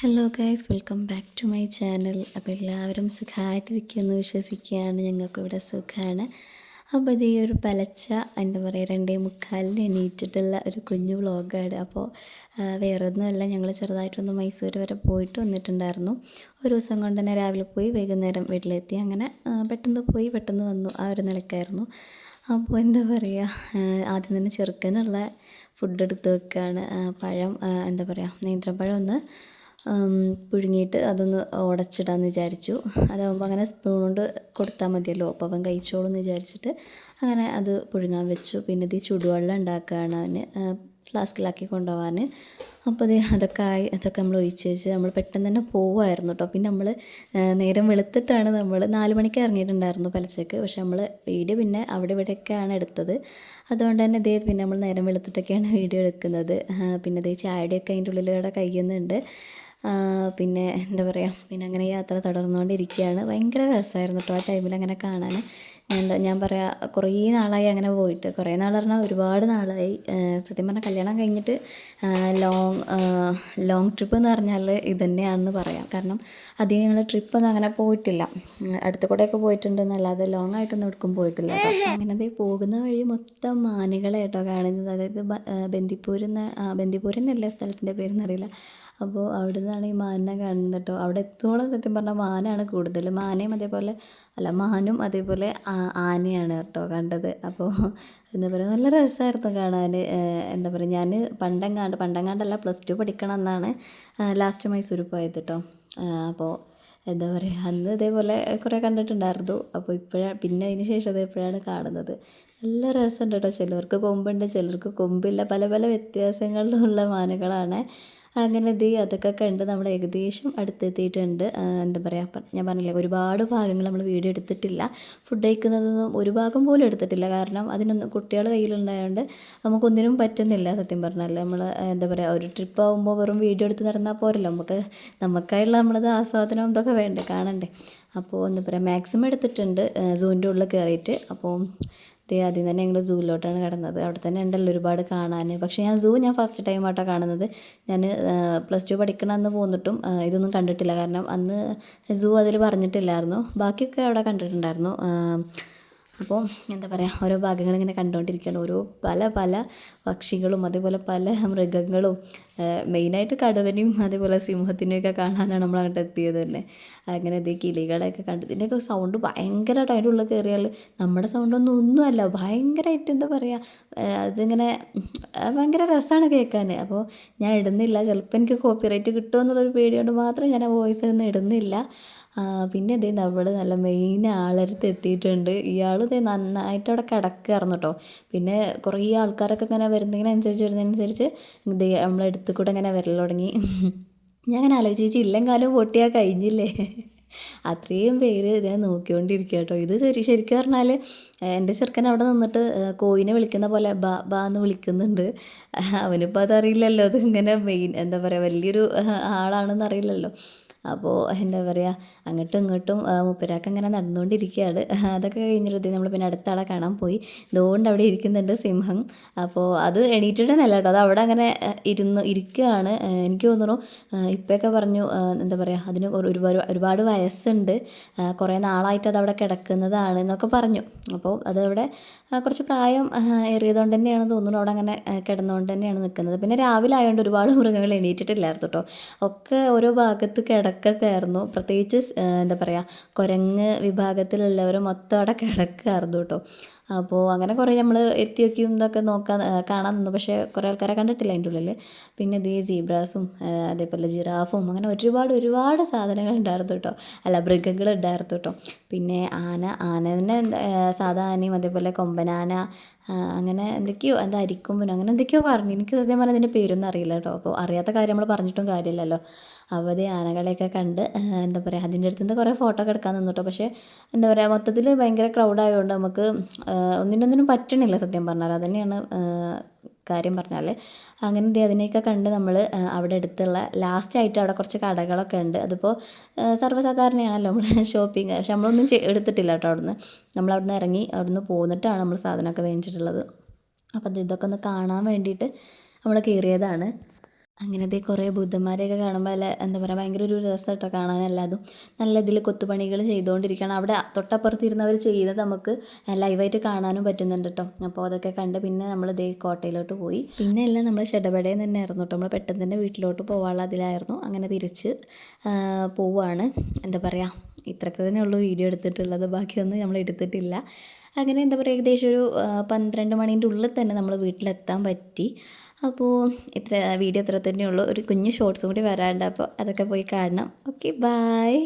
Hello guys welcome back to my channel അപ്പോൾ എല്ലാവരും സുഖമായിട്ടിരിക്കുമെന്ന് വിശ്വസിക്കുകയാണ്. ഞങ്ങൾക്കിവിടെ സുഖമാണ്. അപ്പോൾ ഇത് ഈ ഒരു പലച്ച എന്താ പറയുക രണ്ടേ മുക്കാലിന് എണീറ്റിട്ടുള്ള ഒരു കുഞ്ഞു വ്ളോഗാണ്. അപ്പോൾ വേറെ ഒന്നുമല്ല ഞങ്ങൾ ചെറുതായിട്ടൊന്ന് മൈസൂർ വരെ പോയിട്ട് വന്നിട്ടുണ്ടായിരുന്നു. ഒരു ദിവസം കൊണ്ട് തന്നെ രാവിലെ പോയി വൈകുന്നേരം വീട്ടിലെത്തി. അങ്ങനെ പെട്ടെന്ന് പോയി പെട്ടെന്ന് വന്നു. ആ ഒരു നിലക്കായിരുന്നു. അപ്പോൾ എന്താ പറയുക ആദ്യം തന്നെ ചെറുക്കനുള്ള ഫുഡ് എടുത്ത് വെക്കുകയാണ് പഴം എന്താ പറയുക നേന്ത്രപ്പഴം ഒന്ന് പുഴുങ്ങിയിട്ട് അതൊന്ന് ഉടച്ചിടാമെന്ന് വിചാരിച്ചു. അതാകുമ്പോൾ അങ്ങനെ സ്പൂൺ കൊണ്ട് കൊടുത്താൽ മതിയല്ലോ. അപ്പോൾ അവൻ കഴിച്ചോളും എന്ന് വിചാരിച്ചിട്ട് അങ്ങനെ അത് പുഴുങ്ങാൻ വെച്ചു. പിന്നെ ഇത് ചുടുവെള്ളം ഉണ്ടാക്കുകയാണ് അവന്. ഫ്ലാസ്കിലാക്കി കൊണ്ടുപോകാൻ അപ്പോൾ അത് അതൊക്കെ ആയി അതൊക്കെ നമ്മൾ ഒഴിച്ച് വെച്ച് നമ്മൾ പെട്ടെന്ന് തന്നെ പോവുമായിരുന്നു കേട്ടോ പിന്നെ നമ്മൾ നേരം വെളുത്തിട്ടാണ് നമ്മൾ നാല് മണിക്ക് ഇറങ്ങിയിട്ടുണ്ടായിരുന്നു പലച്ചക്ക് പക്ഷെ നമ്മൾ വീഡിയോ പിന്നെ അവിടെ ഇവിടെയൊക്കെയാണ് എടുത്തത്. അതുകൊണ്ട് തന്നെ ഇതേ പിന്നെ നമ്മൾ നേരം വെളുത്തിട്ടൊക്കെയാണ് വീഡിയോ എടുക്കുന്നത്. പിന്നെ ഇതേ ചായയുടെയൊക്കെ അതിന്റെ ഉള്ളിലൂടെ കഴിയുന്നുണ്ട് പിന്നെ എന്താ പറയുക പിന്നെ അങ്ങനെ യാത്ര തുടർന്നുകൊണ്ടിരിക്കുകയാണ് ഭയങ്കര രസമായിരുന്നു കേട്ടോ ആ ടൈമിൽ അങ്ങനെ കാണാൻ എന്താ ഞാൻ പറയാ കുറേ നാളായി അങ്ങനെ പോയിട്ട്. കുറേ നാൾ പറഞ്ഞാൽ ഒരുപാട് നാളായി. സത്യം പറഞ്ഞാൽ കല്യാണം കഴിഞ്ഞിട്ട് ലോങ് ലോങ് ട്രിപ്പ് എന്ന് പറഞ്ഞാൽ ഇത് തന്നെയാണെന്ന് പറയാം. കാരണം അധികം ഞങ്ങൾ ട്രിപ്പൊന്നും അങ്ങനെ പോയിട്ടില്ല. അടുത്ത കൂടെയൊക്കെ പോയിട്ടുണ്ടെന്നല്ലാതെ ലോങ് ആയിട്ടൊന്നും എടുക്കും പോയിട്ടില്ല. കേട്ടോ അങ്ങനെ ദേ പോകുന്ന വഴി മൊത്തം മാനുകളെ കേട്ടോ കാണുന്നത്. അതായത് ബന്ദിപ്പൂർ എന്ന ബന്ദിപ്പൂർ തന്നെയല്ലേ സ്ഥലത്തിന്റെ പേരെന്നറിയില്ല. അപ്പോൾ അവിടെ നിന്നാണ് ഈ മാനിനെ കാണുന്നത് കേട്ടോ. അവിടെ എത്തോളം സത്യം പറഞ്ഞാൽ മാനാണ് കൂടുതൽ മാനയും അതേപോലെ അല്ല മാനും അതേപോലെ ആനയാണ് കേട്ടോ കണ്ടത്. അപ്പോൾ എന്താ പറയുക നല്ല രസമായിരുന്നു കാണാൻ എന്താ പറയുക ഞാൻ പണ്ടെങ്ങാണ്ട് പണ്ടെങ്ങാണ്ടല്ല പ്ലസ് ടു പഠിക്കണം എന്നാണ് ലാസ്റ്റ് മൈസൂർ പോയത് കേട്ടോ. അപ്പോൾ എന്താ പറയുക അന്ന് ഇതേപോലെ കുറേ കണ്ടിട്ടുണ്ടായിരുന്നു. അപ്പോൾ ഇപ്പോഴാണ് പിന്നെ അതിന് ശേഷം അത് എപ്പോഴാണ് കാണുന്നത്. നല്ല രസമുണ്ട് കേട്ടോ. ചിലർക്ക് കൊമ്പുണ്ട് ചിലർക്ക് കൊമ്പില്ല. പല പല വ്യത്യാസങ്ങളിലുള്ള മാനുകളാണ്. അങ്ങനെ ഇത് അതൊക്കെ കണ്ട് നമ്മൾ ഏകദേശം അടുത്തെത്തിയിട്ടുണ്ട്. എന്താ പറയുക ഞാൻ പറഞ്ഞില്ലേ ഒരുപാട് ഭാഗങ്ങൾ നമ്മൾ വീഡിയോ എടുത്തിട്ടില്ല. ഫുഡ് കഴിക്കുന്നതൊന്നും ഒരു ഭാഗം പോലും എടുത്തിട്ടില്ല. കാരണം അതിനൊന്നും കുട്ടികളുടെ കയ്യിലുണ്ടായതുകൊണ്ട് നമുക്കൊന്നിനും പറ്റുന്നില്ല സത്യം പറഞ്ഞാൽ നമ്മൾ എന്താ പറയുക ഒരു ട്രിപ്പ് ആകുമ്പോൾ വെറും വീഡിയോ എടുത്ത് നടന്നാൽ പോരല്ലോ. നമുക്ക് നമുക്കായുള്ള നമ്മളത് ആസ്വാദനം ഇതൊക്കെ വേണ്ടേ കാണണ്ടേ. അപ്പോൾ എന്താ പറയുക മാക്സിമം എടുത്തിട്ടുണ്ട് സൂന്റെ ഉള്ളിൽ കയറിയിട്ട് അപ്പോൾ ദേ ആദ്യം തന്നെ ഞങ്ങൾ സൂവിലോട്ടാണ് കിടന്നത്. അവിടെ തന്നെ ഉണ്ടല്ലോ ഒരുപാട് കാണാൻ പക്ഷേ ഞാൻ സൂ ഞാൻ ഫസ്റ്റ് ടൈം ആയിട്ടാണ് കാണുന്നത്. ഞാൻ പ്ലസ് ടു പഠിക്കണ അന്ന് പോന്നിട്ടും ഇതൊന്നും കണ്ടിട്ടില്ല. കാരണം അന്ന് സൂ അതിൽ പറഞ്ഞിട്ടില്ലായിരുന്നു. ബാക്കിയൊക്കെ അവിടെ കണ്ടിട്ടുണ്ടായിരുന്നു. അപ്പോൾ എന്താ പറയുക ഓരോ ഭാഗങ്ങൾ ഇങ്ങനെ കണ്ടുകൊണ്ടിരിക്കുകയാണ് ഓരോ പല പല പക്ഷികളും അതേപോലെ പല മൃഗങ്ങളും മെയിനായിട്ട് കടുവനെയും അതേപോലെ സിംഹത്തിനെയൊക്കെ കാണാനാണ് നമ്മൾ അങ്ങോട്ട് എത്തിയത് തന്നെ. അങ്ങനെ ഇത് കിളികളെയൊക്കെ കണ്ട് ഇതിന്റെയൊക്കെ സൗണ്ട് ഭയങ്കരമായിട്ട് അതിന്റെ ഉള്ളിൽ കയറിയാൽ നമ്മുടെ സൗണ്ടൊന്നും ഒന്നുമല്ല ഭയങ്കരമായിട്ട് എന്താ പറയുക അതിങ്ങനെ ഭയങ്കര രസമാണ് കേൾക്കാൻ. അപ്പോൾ ഞാൻ ഇടുന്നില്ല. ചിലപ്പോൾ എനിക്ക് കോപ്പിറൈറ്റ് കിട്ടുമോ എന്നുള്ളൊരു പേടിയോണ്ട് മാത്രം ഞാൻ ആ വോയിസ് ഒന്നും ഇടുന്നില്ല. പിന്നെ ഇതേ നമ്മൾ നല്ല മെയിൻ ആളടുത്ത് എത്തിയിട്ടുണ്ട്. ഇയാൾ ഇതേ നന്നായിട്ട് അവിടെ കിടക്കുകയായിരുന്നു കേട്ടോ പിന്നെ കുറേ ആൾക്കാരൊക്കെ ഇങ്ങനെ വരുന്നതിനനുസരിച്ച് വരുന്നതിനനുസരിച്ച് ഇതേ നമ്മളെ അടുത്ത് ഇങ്ങനെ വരൽ തുടങ്ങി. ഞാൻ അങ്ങനെ ആലോചിച്ച് ഇല്ലെങ്കാലും പൊട്ടിയാൽ കഴിഞ്ഞില്ലേ? അത്രയും പേര് ഇതിനെ നോക്കിക്കൊണ്ടിരിക്കുക കേട്ടോ ഇത് ശരി ശരിക്കും പറഞ്ഞാൽ എന്റെ ചെറുക്കൻ അവിടെ നിന്നിട്ട് കോയിനെ വിളിക്കുന്ന പോലെ ബാ ബാ എന്ന് വിളിക്കുന്നുണ്ട്. അവനിപ്പോൾ അതറിയില്ലല്ലോ അത് ഇങ്ങനെ മെയിൻ എന്താ പറയുക വലിയൊരു ആളാണെന്ന് അറിയില്ലല്ലോ. അപ്പോൾ എന്താ പറയുക അങ്ങോട്ടും ഇങ്ങോട്ടും മുപ്പരാക്ക് അങ്ങനെ നടന്നുകൊണ്ടിരിക്കുകയാണ് അതൊക്കെ കഴിഞ്ഞിട്ട് നമ്മൾ പിന്നെ അടുത്ത ആളെ കാണാൻ പോയി. ഇതുകൊണ്ട് അവിടെ ഇരിക്കുന്നുണ്ട് സിംഹം. അപ്പോൾ അത് എണീറ്റിട്ടല്ല കേട്ടോ. അത് അവിടെ അങ്ങനെ ഇരുന്ന് ഇരിക്കുകയാണ് എനിക്ക് തോന്നുന്നു ഇപ്പോഴൊക്കെ പറഞ്ഞു എന്താ പറയുക അതിന് ഒരു- ഒരുപാട് ഒരുപാട് വയസ്സുണ്ട്. കുറേ നാളായിട്ട് അത് അവിടെ കിടക്കുന്നതാണ് എന്നൊക്കെ പറഞ്ഞു. അപ്പോൾ അതവിടെ കുറച്ച് പ്രായം ഏറിയതുകൊണ്ട് തന്നെയാണ് തോന്നുന്നു. അവിടെ അങ്ങനെ കിടന്നുകൊണ്ട് തന്നെയാണ് നിൽക്കുന്നത് പിന്നെ രാവിലെ ആയതുകൊണ്ട് ഒരുപാട് മൃഗങ്ങൾ എണീറ്റിട്ടില്ലായിരുന്നു കേട്ടോ. ഒക്കെ ഓരോ ഭാഗത്ത് കിടക്കൊക്കെ ആയിരുന്നു പ്രത്യേകിച്ച് എന്താ പറയുക കുരങ്ങ് വിഭാഗത്തിലുള്ളവർ മൊത്തം അവിടെ കിടക്കായിരുന്നു കേട്ടോ. അപ്പോൾ അങ്ങനെ കുറേ നമ്മൾ എത്തി വയ്ക്കും ഇതൊക്കെ നോക്കാൻ കാണാൻ നിന്നു. പക്ഷേ കുറേ ആൾക്കാരെ കണ്ടിട്ടില്ല അതിന്റെ ഉള്ളിൽ പിന്നെ ഇതേ ജീബ്രാസും അതേപോലെ ജിറാഫും അങ്ങനെ ഒരുപാട് ഒരുപാട് സാധനങ്ങൾ ഉണ്ടായിരുന്നു കേട്ടോ. അല്ല മൃഗങ്ങൾ ഉണ്ടായിരുന്നു കേട്ടോ. പിന്നെ ആന ആന തന്നെ എന്താ, ആ, സാധാ ആനയും അതേപോലെ കൊമ്പനാന അങ്ങനെ എന്തൊക്കെയോ എന്താ അരിക്കൊമ്പനോ അങ്ങനെ എന്തൊക്കെയോ പറഞ്ഞു. എനിക്ക് സത്യം പറഞ്ഞാൽ അതിന്റെ പേരൊന്നും അറിയില്ല കേട്ടോ. അപ്പോൾ അറിയാത്ത കാര്യം നമ്മൾ പറഞ്ഞിട്ടും കാര്യമില്ലല്ലോ. അപ്പോൾ അത് ആനകളെയൊക്കെ കണ്ട് എന്താ പറയുക അതിന്റെ അടുത്ത് നിന്ന് കുറേ ഫോട്ടോ ഒക്കെ എടുക്കാൻ നിന്നു കേട്ടോ. പക്ഷേ എന്താ പറയുക മൊത്തത്തിൽ ഭയങ്കര ക്രൗഡായതുകൊണ്ട് നമുക്ക് ഒന്നിനൊന്നിനും പറ്റണില്ല സത്യം പറഞ്ഞാൽ അതുതന്നെയാണ് കാര്യം പറഞ്ഞാൽ അങ്ങനെ അതിനെയൊക്കെ കണ്ട് നമ്മൾ അവിടെ അടുത്തുള്ള ലാസ്റ്റ് ആയിട്ട് അവിടെ കുറച്ച് കടകളൊക്കെ ഉണ്ട്. അതിപ്പോൾ സർവസാധാരണയാണല്ലോ നമ്മൾ ഷോപ്പിംഗ് പക്ഷെ നമ്മളൊന്നും എടുത്തിട്ടില്ല കേട്ടോ അവിടുന്ന്. നമ്മൾ അവിടുന്ന് ഇറങ്ങി അവിടുന്ന് പോന്നിട്ടാണ് നമ്മൾ സാധനമൊക്കെ മേടിച്ചിട്ടുള്ളത്. അപ്പോൾ ഇതൊക്കെ ഒന്ന് കാണാൻ വേണ്ടിയിട്ട് നമ്മൾ കയറിയതാണ്. അങ്ങനെ ഇതേ കുറേ ബുദ്ധന്മാരെയൊക്കെ കാണുമ്പോൾ അല്ല എന്താ പറയുക ഭയങ്കര ഒരു രസം കേട്ടോ കാണാനല്ലാതും നല്ല ഇതിൽ കൊത്തുപണികൾ ചെയ്തുകൊണ്ടിരിക്കുകയാണ് അവിടെ തൊട്ടപ്പുറത്തിരുന്നവർ ചെയ്യുന്നത് നമുക്ക് ലൈവായിട്ട് കാണാനും പറ്റുന്നുണ്ട് കേട്ടോ അപ്പോൾ അതൊക്കെ കണ്ട് പിന്നെ നമ്മൾ ഇതേ കോട്ടയിലോട്ട് പോയി. പിന്നെ എല്ലാം നമ്മൾ ഷെഡബടയിൽ തന്നെ ആയിരുന്നു കേട്ടോ നമ്മൾ പെട്ടെന്ന് തന്നെ വീട്ടിലോട്ട് പോകാനുള്ള അതിലായിരുന്നു അങ്ങനെ തിരിച്ച് പോവുകയാണ് എന്താ പറയുക ഇത്രയൊക്കെ തന്നെ ഉള്ളൂ വീഡിയോ എടുത്തിട്ടുള്ളത്. ബാക്കിയൊന്നും നമ്മൾ എടുത്തിട്ടില്ല. അങ്ങനെ എന്താ പറയുക ഏകദേശം ഒരു പന്ത്രണ്ട് മണീന്റെ ഉള്ളിൽ തന്നെ നമ്മൾ വീട്ടിലെത്താൻ പറ്റി. അപ്പോൾ ഇത്ര വീഡിയോ ഇത്ര തന്നെയുള്ളൂ. ഒരു കുഞ്ഞു ഷോർട്സും കൂടി വരാനുണ്ട്. അപ്പോൾ അതൊക്കെ പോയി കാണണം. Okay bye